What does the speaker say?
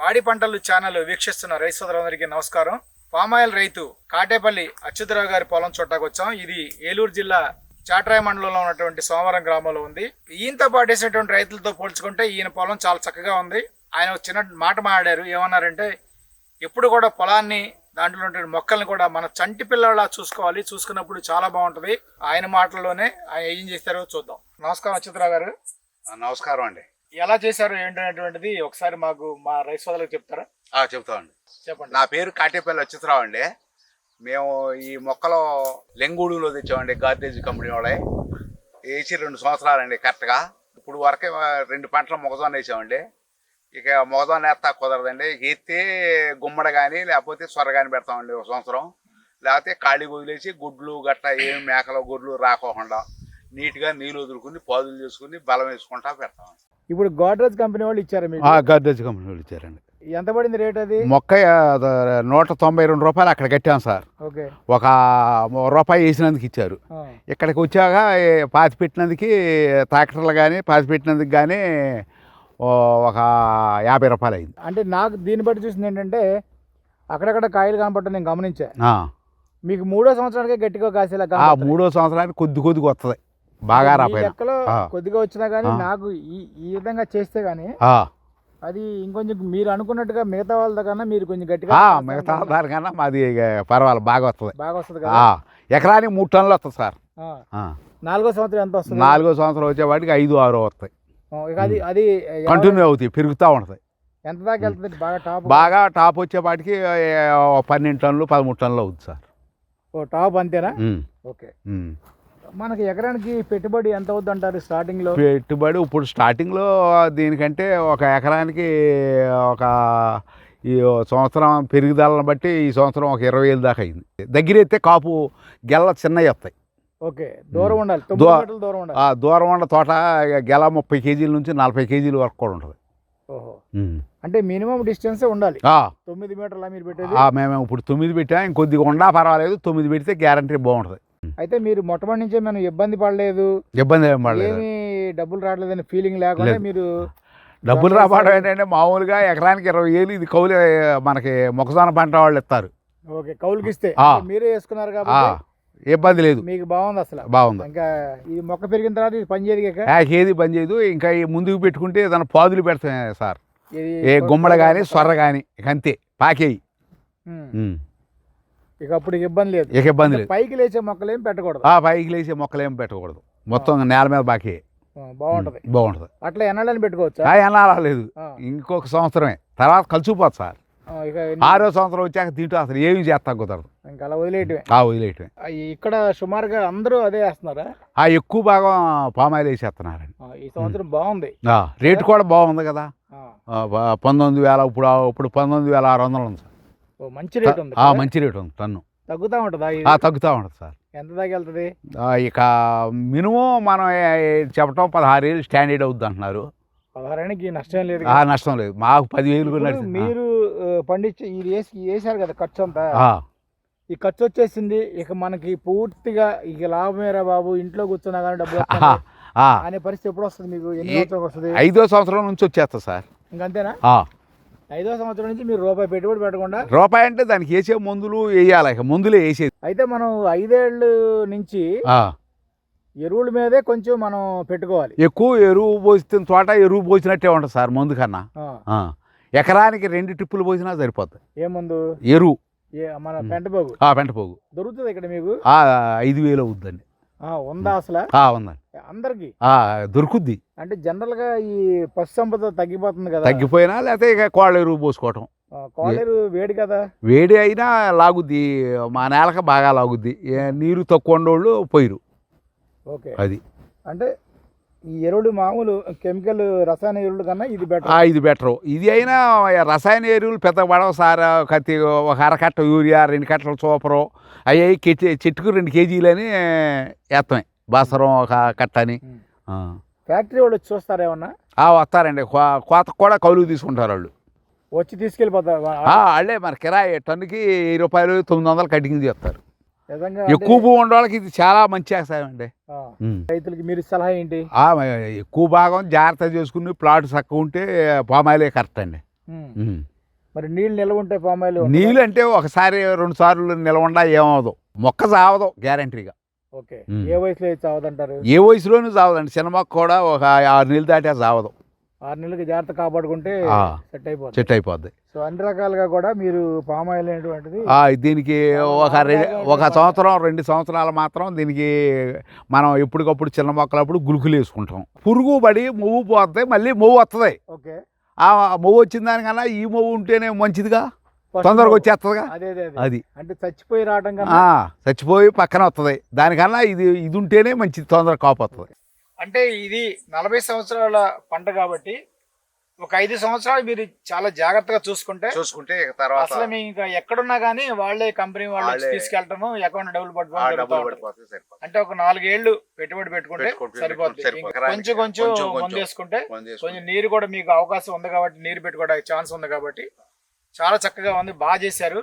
పాడి పంటలు ఛానల్ వీక్షిస్తున్న రైతు సోదరులందరికీ నమస్కారం. పామాయిల్ రైతు కాటేపల్లి అచ్యుతరావు గారి పొలం చుట్టాకు వచ్చాం. ఇది ఏలూరు జిల్లా చాట్రాయ మండలంలో ఉన్నటువంటి సోమవరం గ్రామంలో ఉంది. ఈయనతో పాటేసినటువంటి రైతులతో పోల్చుకుంటే ఈయన పొలం చాలా చక్కగా ఉంది. ఆయన చిన్న మాట మాట్లాడారు. ఏమన్నారంటే ఎప్పుడు కూడా పొలాన్ని దాంట్లో ఉన్నటువంటి మొక్కల్ని కూడా మన చంటి పిల్లలా చూసుకోవాలి. చూసుకున్నప్పుడు చాలా బాగుంటుంది. ఆయన మాటల్లోనే ఆయన ఏం చేస్తారో చూద్దాం. నమస్కారం అచ్యుతరావు గారు. నమస్కారం అండి. ఎలా చేశారు ఏంటనేటువంటిది ఒకసారి మాకు మా రైతు సోదరులకు చెప్తారా? ఆ, చెప్తామండి. చెప్పండి. నా పేరు కాటేపల్లి అచ్యుతరావు అండి. మేము ఈ మొక్కలు లెంగూడులో తెచ్చామండి గార్డేజ్ కంపెనీ వాళ్ళే వేసి రెండు సంవత్సరాలండి కరెక్ట్గా. ఇప్పుడు వరకే ఆ, రెండు పంటలు మొగజొన్న వేసామండి. ఇక మొగజొన్న వేస్తా కుదరదండి. ఇక ఎత్తే గుమ్మడ కానీ లేకపోతే సొర కానీ పెడతామండి ఒక సంవత్సరం. లేకపోతే ఖాళీ వదిలేసి గుడ్లు గట్ట ఏం మేకలు గుడ్లు రాకోకుండా నీట్గా నీళ్ళు వదులుకుని పాదులు చేసుకుని బలం వేసుకుంటా పెడతాం ఇప్పుడు గోడ్రేజ్ కంపెనీ వాళ్ళు ఇచ్చారు మీకు? గార్డేజ్ కంపెనీ వాళ్ళు ఇచ్చారండి. ఎంత పడింది రేట్ అది? మొక్క నూట తొంభై రెండు రూపాయలు అక్కడ కట్టాం సార్. ఓకే. ఒక రూపాయి వేసినందుకు ఇచ్చారు. ఇక్కడికి వచ్చాక పాతి పెట్టినందుకు ట్రాక్టర్లు కానీ పాతి పెట్టినందుకు కానీ ఒక యాభై రూపాయలు అయింది. అంటే నాకు దీన్ని బట్టి చూసింది ఏంటంటే అక్కడక్కడ కాయలు కనపడటం నేను గమనించా. మీకు మూడో సంవత్సరానికే గట్టిగా కాసేలా. మూడో సంవత్సరానికి కొద్ది కొద్దిగా వస్తుంది బాగా రాపోయినా. కొద్దిగా వచ్చినా కానీ. నాకు ఈ ఈ విధంగా చేస్తే గానీ ఆ, అది ఇంకొంచెం మీరు అనుకున్నట్టుగా మిగతా వాళ్ళ కన్నా మీరు కొంచెం గట్టిగా మిగతా ఇంకా దానికన్నా మాది పర్వాలేదు బాగా వస్తుంది. బాగా వస్తుంది కదా? ఎకరానికి మూడు టన్నులు వస్తుంది సార్. నాలుగో సంవత్సరం ఎంత వస్తుంది? నాలుగో సంవత్సరం వచ్చేవాడికి ఐదు ఆరు వస్తాయి. అది అది కంటిన్యూ అవుతాయి పెరుగుతూ ఉంటుంది. ఎంత దాకా వెళ్తుంది? బాగా టాప్? బాగా టాప్ వచ్చేపాటికి పన్నెండు టన్నులు పదమూడు టన్నులు అవుతుంది సార్. ఓ టాప్ అంతేనా? ఓకే. మనకి ఎకరానికి పెట్టుబడి ఎంత అవుద్ది అంటారు స్టార్టింగ్లో? పెట్టుబడి ఇప్పుడు స్టార్టింగ్లో దీనికంటే ఒక ఎకరానికి ఒక ఈ సంవత్సరం పెరుగుదలను బట్టి ఈ సంవత్సరం ఒక ఇరవై వేలు దాకా అయింది. దగ్గర అయితే కాపు గెల్ల చిన్నవి వస్తాయి. ఓకే దూరం ఉండాలి. దూరం ఉండాలి. దూరం ఉన్న తోట గెల ముప్పై కేజీల నుంచి నలభై కేజీల వరకు కూడా ఉంటుంది. అంటే మినిమం డిస్టెన్స్ ఉండాలి. తొమ్మిది మీటర్ల మీరు పెట్టేది? మేము ఇప్పుడు తొమ్మిది పెట్టాం. ఇంకొద్దిగా ఉండా పర్వాలేదు. తొమ్మిది పెడితే గ్యారంటీ బాగుంటుంది. అయితే మీరు మొట్టమొదటి నుంచే మనం ఇబ్బంది పడలేదు. ఇబ్బంది ఏం పడలేదు. ఏమీ డబ్బులు రావట్లేదని ఫీలింగ్ లేకుండా. మీరు డబ్బులు రావడం. ఏంటంటే మామూలుగా ఎకరానికి ఇరవై వేలు ఇది కౌలు మనకి మొక్కజొన్న పంట వాళ్ళు ఇస్తారు. ఓకే కౌలుకి ఇస్తే మీరే వేసుకున్నారు కాబట్టి ఇబ్బంది లేదు. మీకు బాగుంది అసలు. బాగుంది. ఇంకా ఈ మొక్క పెరిగిన తర్వాత ఇది పని చేయదు ఏది పని చేయదు. ఇంకా ముందుకు పెట్టుకుంటే ఏదైనా పాదులు పెడతాం సార్. ఏ గుమ్మడ కానీ సొర్ర కానీ ఇక అంతే. పాకేయి. ఇక అప్పుడు ఇబ్బంది లేదు. ఇక ఇబ్బంది లేదు. పైకి లేచే మొక్కలు ఏం పెట్టకూడదు. ఆ పైకి లేచే మొక్కలు ఏం పెట్టకూడదు. మొత్తం నేల మీద బాకే. బాగుంటది. బాగుంటుంది. అట్లా ఎన్నాళ్ళని పెట్టుకోవచ్చా? ఆ ఎన్నాలా లేదు ఆ, ఇంకొక సంవత్సరమే. తర్వాత కలిసిపోతుంది సార్. ఆరో సంవత్సరం వచ్చాక తింటూ అసలు ఏమి చేస్తా కుదరదు. ఇంకా అలా వదిలేయటమే. ఆ వదిలేయటమే. ఇక్కడ సుమారుగా అందరూ అదే వేస్తున్నారా? ఆ ఎక్కువ భాగం పామాయిల్ వేసేస్తున్నారండి. ఆ, ఈ సంవత్సరం బాగుంది. రేటు కూడా బాగుంది కదా. పంతొమ్మిది వేల ఇప్పుడు ఇప్పుడు పంతొమ్మిది వేల ఆరు వందలు ఉంది మంచి రేట్ ఉంది? మంచి రేటు ఉంది టన్ను తగ్గుతా ఉంటుందా తగ్గుతూ ఉంటుంది సార్. ఎంత దాకా వెళ్తుంది ఆ, ఇక మినిమం మనం చెప్పటం పదహారు వేలు స్టాండర్డ్ అవుద్ది అంటున్నారు. పదహారానికి నష్టం లేదు. నష్టం లేదు. మాకు పదివేలు. మీరు పండించి ఇది వేసి వేసారు కదా ఖర్చు అంతా. ఈ ఖర్చు వచ్చేసింది ఇక మనకి పూర్తిగా ఇక లాభమేరా బాబు ఇంట్లో కూర్చున్నా కానీ ఆ. అనే పరిస్థితి ఎప్పుడు వస్తుంది మీకు? ఎన్ని వస్తుంది? ఐదో సంవత్సరం నుంచి వచ్చేస్తా సార్. ఇంకంతేనా? ఐదో సంవత్సరం నుంచి మీరు రూపాయి పెట్టుబడి పెట్టకుండా రూపాయి అంటే దానికి వేసే మందులు వేయాలి. మందులే వేసేది. అయితే మనం ఐదేళ్ళు నుంచి ఎరువుల మీదే కొంచెం మనం పెట్టుకోవాలి. ఎక్కువ ఎరువు పోసిన తోట ఎరువు పోసినట్టే ఉంటుంది సార్ మందు కన్నా. ఎకరానికి రెండు ట్రిప్పులు పోసినా సరిపోతుంది. ఎరువు. ఏ మన ఉమ్. పెంట పోగు. ఆ పెంట పోగు. దొరుకుతుంది ఇక్కడ మీకు? ఐదు వేలు అవుద్దండి. ఉందా అసలు? ఆ, ఉందండి. అందరికి? ఆ, దొరుకుద్ది. అంటే జనరల్గా ఈ పశు సంపద తగ్గిపోతుంది కదా? తగ్గిపోయినా లేకపోతే ఇక కోళ్ళ ఎరువు పోసుకోవటం వేడి కదా? వేడి అయినా లాగుద్ది. మా నేలకు బాగా లాగుద్ది. నీరు తక్కువ ఉండోళ్ళు పోయిరు. ఓకే. అది. అంటే ఈ ఎరువులు మామూలు కెమికల్ రసాయన ఎరువుల కన్నా ఇది బెటర్ ఇది బెటరు ఇది అయినా రసాయన ఎరువులు పెద్ద పడవ సార్ కత్తి ఒక అరకట్ట యూరియా రెండు కట్టలు సూపరు. అవి చెట్టుకు రెండు కేజీలని వేస్తామే. బాసరం ఒక కట్ట అని. ఫ్యాక్టరీ వాళ్ళు వచ్చి చూస్తారా ఏమన్నా? వస్తారండి. కో- కోతకు కూడా కౌలుకు తీసుకుంటారు వాళ్ళు. వచ్చి తీసుకెళ్ళిపోతారు. వాళ్ళే మన కిరాయి టన్నుకి వెయ్యి రూపాయలు తొమ్మిది వందలు కటింగ్ చేస్తారు. ఎక్కువ భూమి ఉన్న వాళ్ళకి ఇది చాలా మంచి వ్యవసాయం ఆ, రైతులకి మీరు సలహా ఏంటి? ఆ, ఎక్కువ భాగం జాగ్రత్త చేసుకుని ప్లాట్ చక్కగా ఉంటే పామాయిలే కరెక్ట్ అండి. మరి నీళ్ళు నిల్వ ఉంటే పామాయిల్ నీళ్ళు అంటే ఒకసారి రెండు సార్లు నిలవండా ఏమవదు మొక్క చావదు గ్యారంటీగా ఓకే. ఏ వయసులో అయితే చావదంటారు? ఏ వయసులోనూ చావదండి. చిన్న మొక్క కూడా ఒక ఆరు నీళ్ళు దాటే చావదు. ఆరు నెలలకి జాగ్రత్త కాపాడుకుంటే సెట్ అయిపోతుంది చెట్టు అయిపోద్ది. సో అన్ని రకాలుగా కూడా మీరు పామాయిల్ అనేటువంటిది ఆ, దీనికి ఒక ఒక సంవత్సరం రెండు సంవత్సరాలు మాత్రం దీనికి మనం ఎప్పటికప్పుడు చిన్న మొక్కలప్పుడు గులుకులు వేసుకుంటాం. పురుగు పడి మొవ్వు పోతే మళ్ళీ మొవ్వు వస్తుంది ఓకే. ఆ మొవ్వు వచ్చిన దానికన్నా ఈ మొవ్వు ఉంటేనే మంచిదిగా? తొందరగా వచ్చేస్తుందిగా అదే అంటే చచ్చిపోయి రావడం చచ్చిపోయి పక్కన వస్తుంది దానికన్నా ఇది ఇది ఉంటేనే మంచిది తొందరగా కాపు వస్తుంది అంటే ఇది నలభై సంవత్సరాల పంట కాబట్టి ఒక ఐదు సంవత్సరాలు మీరు చాలా జాగ్రత్తగా చూసుకుంటే చూసుకుంటే తర్వాత అసలు మీ ఇంకా ఎక్కడున్నా గానీ వాళ్ళే కంపెనీ వాళ్ళు తీసుకెళ్ళటము అకౌంట్ డబ్బులు పట్టుకోవడం అంటే ఒక నాలుగేళ్ళు పెట్టుబడి పెట్టుకుంటే సరిపోతుంది కొంచెం కొంచెం కొంచెం కొంచెం. మందు వేసుకుంటే కొంచెం చేసుకుంటే. కొంచెం నీరు కూడా మీకు అవకాశం ఉంది కాబట్టి నీరు పెట్టుకోవడానికి ఛాన్స్ ఉంది కాబట్టి చాలా చక్కగా ఉంది బాగా చేశారు